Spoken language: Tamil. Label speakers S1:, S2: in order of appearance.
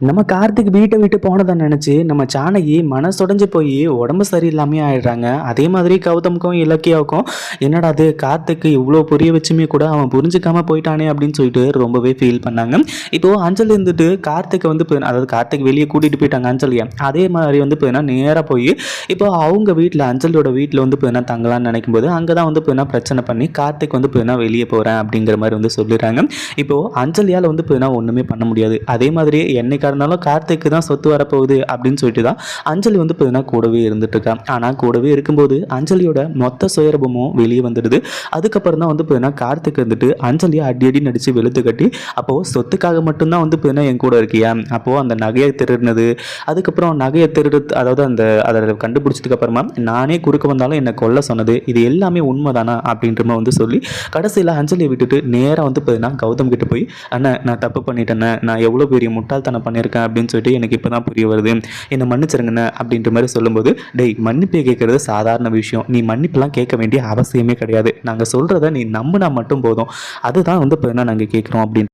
S1: நம்ம கார்த்திக் வீட்டை விட்டு போனதை நினச்சி நம்ம ஜானகி மனசுடைஞ்சு போய் உடம்பு சரியில்லாமே ஆயிடுறாங்க. அதே மாதிரி கௌதமுக்கும் இலக்கியாவுக்கும் என்னடா அது கார்த்திக்கு இவ்வளோ புரிய வச்சுமே கூட அவன் புரிஞ்சுக்காம போயிட்டானே அப்படின்னு சொல்லிட்டு ரொம்பவே ஃபீல் பண்ணாங்க. இப்போது அஞ்சல் இருந்துட்டு கார்த்திக்கை வந்து போய் அதாவது கார்த்திக் வெளியே கூட்டிகிட்டு போயிட்டாங்க அஞ்சலியை. அதே மாதிரி வந்து போயினா நேராக போய் இப்போ அவங்க வீட்டில் அஞ்சலியோட வீட்டில் வந்து போயினா தங்கலாம்னு நினைக்கும் போது அங்கே தான் வந்து போயினா பிரச்சனை பண்ணி கார்த்திக் வந்து போயினா வெளியே போகிறேன் அப்படிங்கிற மாதிரி வந்து சொல்லிடுறாங்க. இப்போது அஞ்சலியால் வந்து போயினா ஒன்றுமே பண்ண முடியாது. அதே மாதிரி என்னைக்கு இருந்தாலும் கார்த்திக்கு தான் சொத்து வரப்போகுது அப்படின்னு சொல்லிட்டு தான் அஞ்சலி வந்து பார்த்தீங்கன்னா கூடவே இருந்துட்டு இருக்கா ஆனால் கூடவே இருக்கும்போது அஞ்சலியோட மொத்த சுயரபமும் வெளியே வந்துடுது. அதுக்கப்புறம் தான் வந்து பார்த்தீங்கன்னா கார்த்திக் வந்துட்டு அஞ்சலியை அடி அடி நடித்து வெளுத்து கட்டி அப்போது சொத்துக்காக மட்டும்தான் வந்து பார்த்தீங்கன்னா என் கூட இருக்கியா? அப்போது அந்த நகையை திருடினது அதுக்கப்புறம் நகையை திருடு அதாவது அந்த அதை கண்டுபிடிச்சதுக்கு அப்புறமா நானே குறுக்க வந்தாலும் என்னை கொல்ல சொன்னது இது எல்லாமே உண்மைதானா அப்படின்ற வந்து சொல்லி கடைசியில் அஞ்சலியை விட்டுட்டு நேராக வந்து பார்த்தீங்கன்னா கௌதம் கிட்ட போய் அண்ணா நான் தப்பு பண்ணிட்டேன் நான் எவ்வளோ பெரிய முட்டாள்தனம் பண்ணியிருக்கேன் அப்படின்னு சொல்லிட்டு எனக்கு இப்போ தான் புரிய வருது. என்னை மன்னிச்சிருங்கண்ணே அப்படின்ற மாதிரி சொல்லும்போது டேய் மன்னிப்பை கேட்குறது சாதாரண விஷயம். நீ மன்னிப்பெல்லாம் கேட்க வேண்டிய அவசியமே கிடையாது. நாங்கள் சொல்கிறத நீ நம்பினா மட்டும் போதும். அதுதான் வந்து இப்போ என்ன நாங்கள் கேட்குறோம் அப்படின்னு